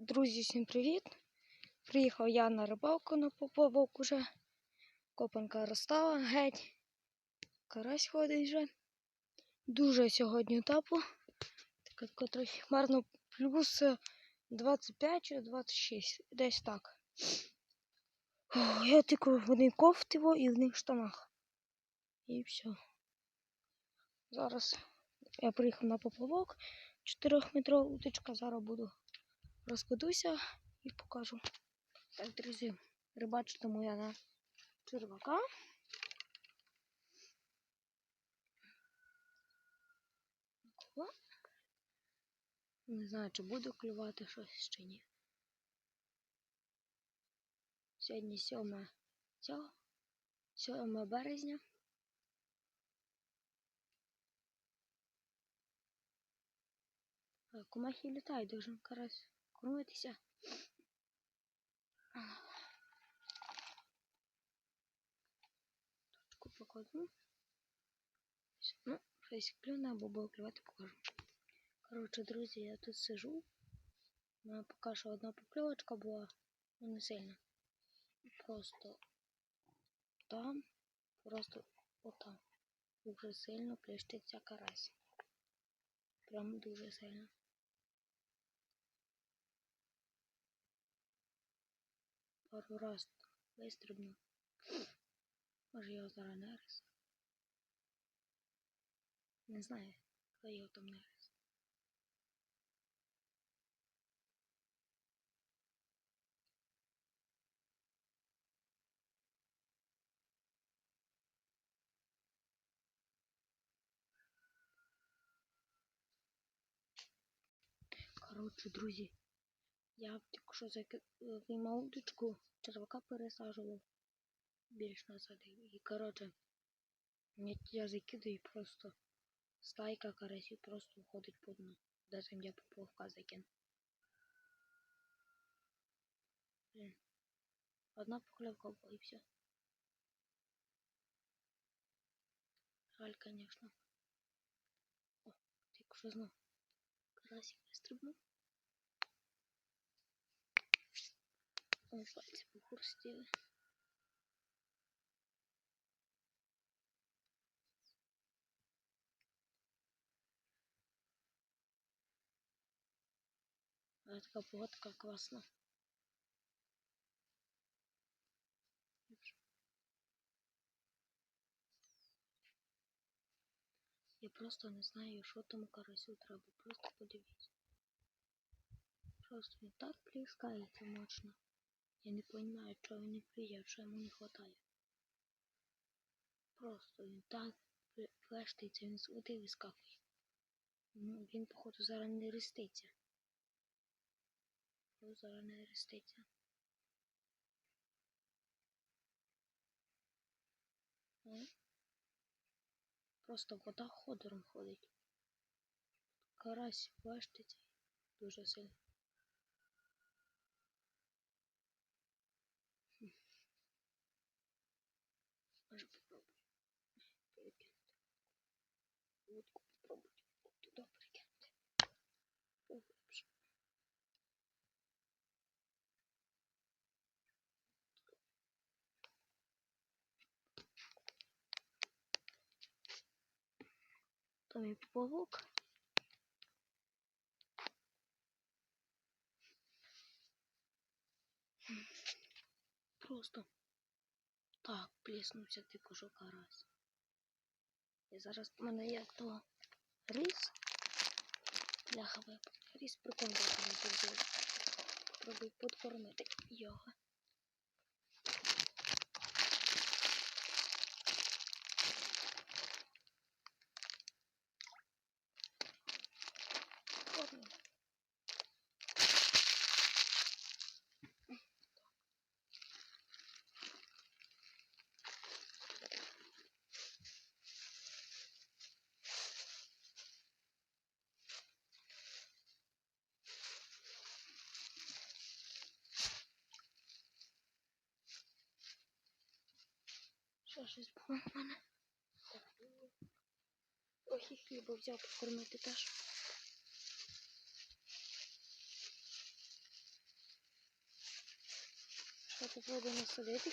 Друзі, всім привіт! Приїхав я на рибалку на поповок уже. Копанка розстала геть. Карась ходить вже. Дуже сьогодні тепло. Так от трохи хмарно плюс 25 чи 26, десь так. Я тільки в одній кофтиво і в одних штанах. І все. Зараз я приїхав на поплавок. 4-метрова утичка. Зараз буду розкладуся і покажу. Так, друзі, рибачитиму я на червака. Не знаю, чи буду клювати щось чи ні. Сьогодні 7 цього, 7 березня. Комахи літають, должен карась кормитися. Точку покладу. Ну, щось клюне або буде клювати покажу. Коротше, друзі, я тут сижу. У мене поки що одна покльовочка була, ну не сильно. Просто там, просто отам. Дуже сильно плещеться карась. Прям дуже сильно. Пару раз вистрибнув. Може його зараз нерез. Не знаю, хто його там нерез. Коротше, друзі, я тільки що заки... виймав удочку, червака пересаджував. Більш насадив. І коротше, я закидаю просто стайка карасів просто входить по дну. Там я поплавка закину. Одна поклевка була і все. Жаль, конечно. О, тільки що знов. Карасик вистрибнув. Ой, пальці похрустіли. Але така погодка класна. Я просто не знаю, що тому карасю треба. Просто подивіться. Просто він так плескається мощно. Я не розумію, чого він не плює, що йому не вистачає. Просто він так плештиться, він з води вискакує. Ну, він, походу, зараз не реститься. Походу, зараз не реститься. Ну, Просто вода ходором ходить. Карась плештиться дуже сильно. Може попробую перекинути. Лодку попробую туди перекинути. Поглибше. Там і поплавок. Просто так плеснувся ти кожука раз. І зараз в мене є то рис. Бляха Ріс прикольно. Пробуй подкормити його. щось було в мене. Ох, взял хліба этаж. покормити теж. Що тут будемо садити?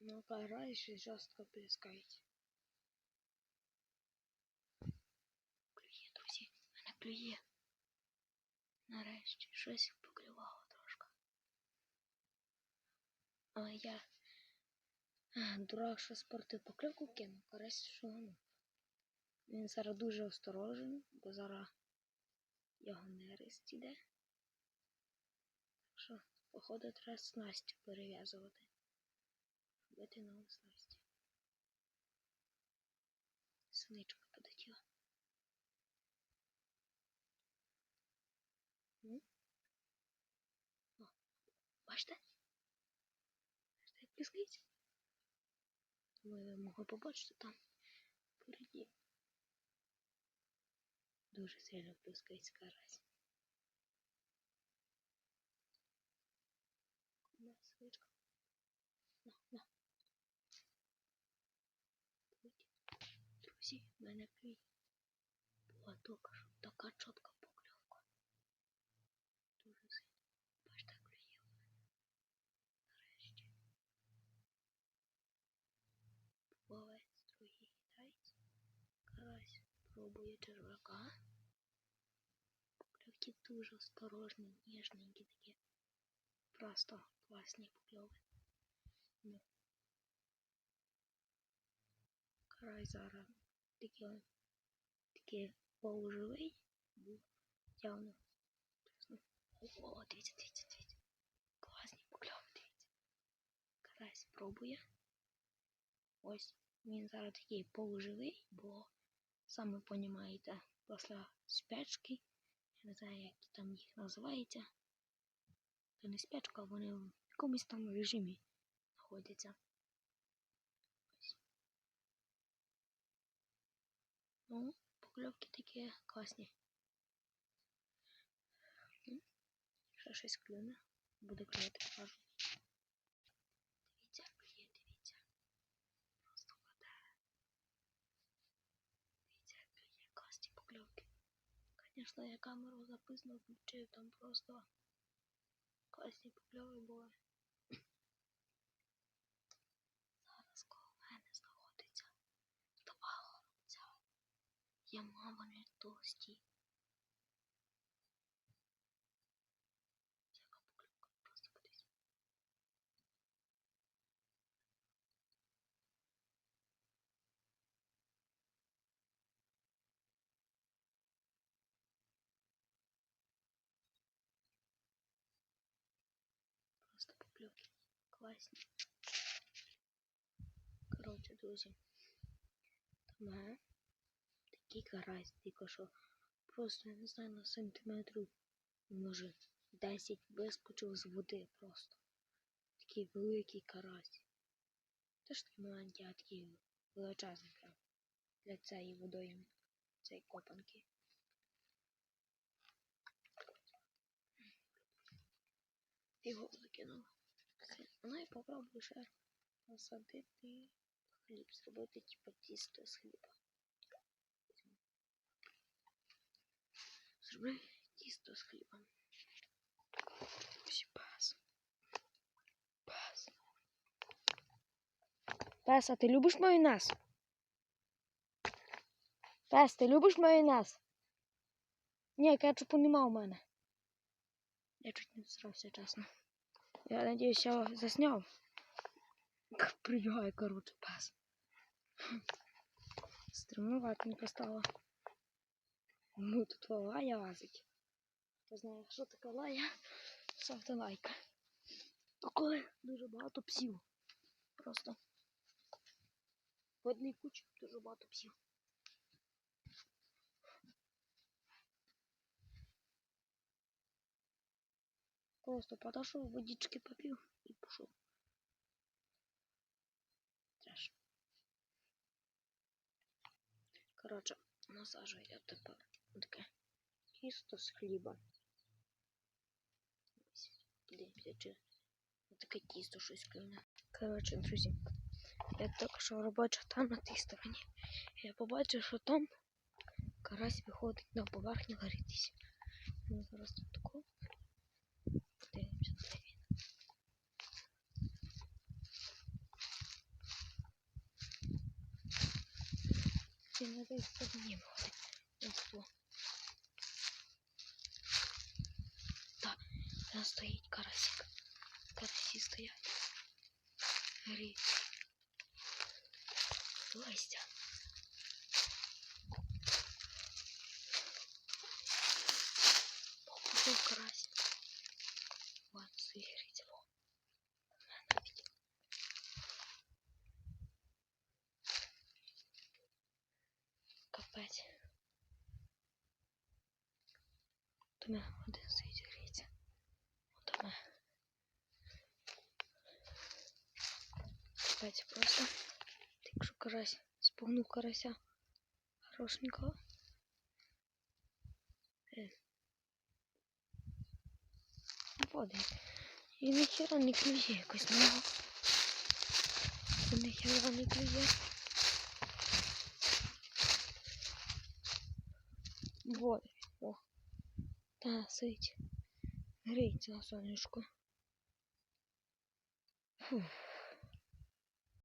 Ну-ка, граєш і жорстко плескається. Клює. Нарешті щось поклювало трошки. Але я дурак, що спортив покльовку кинув, карась шуганув. Він зараз дуже осторожний, бо зараз його нерест іде. Так що, походу, треба снастю перев'язувати. Робити нову снасть. Синичка полетіла. Плескається? Ви могли побачити там впереді. Дуже сильно плескається карась. На, синичка. На. Друзі, в мене клює. Була тільки така чітка Карась пробує червака. Покльовки дуже осторожні, ніжненькі такі. Просто класні покльови. Ну. Карась зараз такий, такий полуживий був явно. Чесно. О, дивіться, дивіться, дивіться. Класні покльови, дивіться. Карась пробує. Ось він зараз такий полуживий, бо саме понімаєте, після спячки, я не знаю, як там їх називається. Це не спячка, вони в якомусь там режимі знаходяться. Ось. Ну, покльовки такі класні. Ще щось клюне. Буде клювати, покажу. Дивіться, клює, дивіться. Просто вода. Дивіться, як клює класні покльовки. Звісно, я камеру записано включаю, там просто класні покльови були. Зараз коло мене знаходиться два горобця. Я мама не Яка покльовка, просто подивіться. Просто покльовки класні. Коротше, друзі. Там такий карась, тільки що просто, я не знаю, на сантиметрів, може, 10 вискочив з води просто. Такий великий карась. Теж такий маленький, а такий величезний прям. Для цієї водойми, цієї копанки. Його закинув. Ну і попробую ще насадити хліб, зробити типу тісто з хліба. Зроби тісто з хлібом. Ось пес. Пес. А ти любиш майонез? Пес, ти любиш майонез? Ні, кетчупу нема у мене. Я чуть не всрався, чесно. Я надіюсь, я засняв. Как прибігає, коротше, пес. Стримуватенько стало. Ну, тут лая лазить. Хто знає, що таке лая, ставте лайк. А дуже багато псів. Просто в одній кучі дуже багато псів. Просто подошел, водички попил и пошел. Треш. Коротше, насаджую тепер таке тісто з хліба. Ось, Подивимося, чи таке тісто щось клюне. Коротше, друзі, Я тільки що робоча там на тій стороні. Я побачив, що там карась виходить на поверхню грітися. Ми зараз тут тако. Подивимося, де він. Він на тій стороні виходить. Ось тут. Так, там стоїть карасик. Карасі стоять. Гріться. Листя. До мене один стоїть гріється. Мене. Капець просто. Так що карась спугнув карася хорошенького. Е. Води. І ніхера не клює якось на нього. Не клює. Води. О. Та, сидить. Гріється на сонечку. Фух.